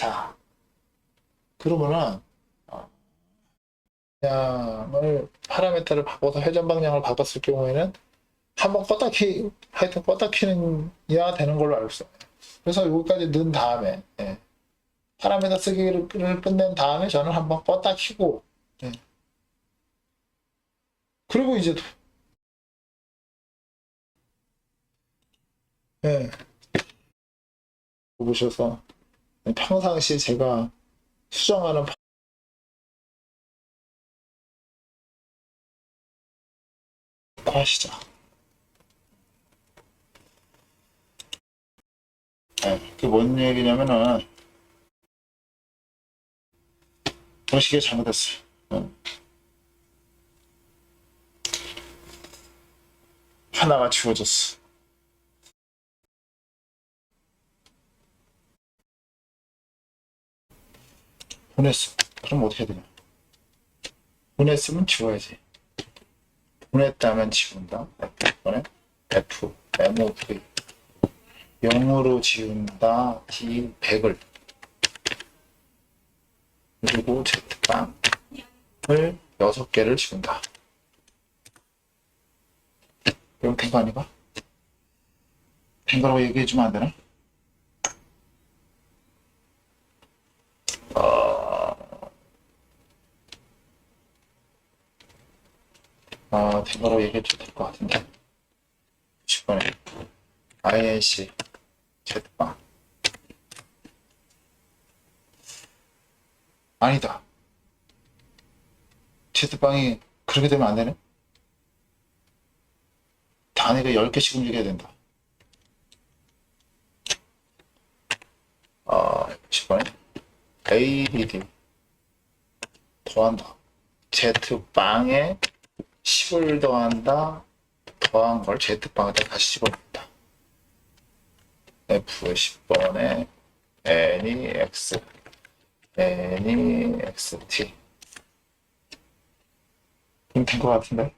자, 그러면은, 어, 방향을, 파라미터를 바꿔서 회전 방향을 바꿨을 경우에는 한번 껐다 키, 하여튼 껐다 키는 야 되는 걸로 알고 있어요. 그래서 여기까지 넣은 다음에, 예. 파라미터 쓰기를 끝낸 다음에 저는 한번 껐다 키고, 예. 그리고 이제, 예. 보셔서 평상시 제가 수정하는 파- 하시죠. 네, 그게 뭔 얘기냐면은 도식이 잘못됐어요. 응. 하나가 지워졌어. 보냈어. 그럼 어떻게 되냐? 보냈으면 지워야지. 보냈다면 지운다. 이번에 F, MOV. 0으로 지운다. D 100을. 그리고 Z빵을 6개를 지운다. 그럼 된거 아닌가? 된 거라고 얘기해주면 안 되나? 아, 된 거라고 얘기해도 될 것 같은데. 10번에 INC Z빵 아니다. Z빵이 그렇게 되면 안 되네? 단위가 10개씩 움직여야 된다. 아, 10번에 ABD 더한다. Z빵에 10을 더한다. 더한 걸 Z빵에다 다시 집어넣는다. F 10번에 N이 X, N이 XT. 된것 같은데?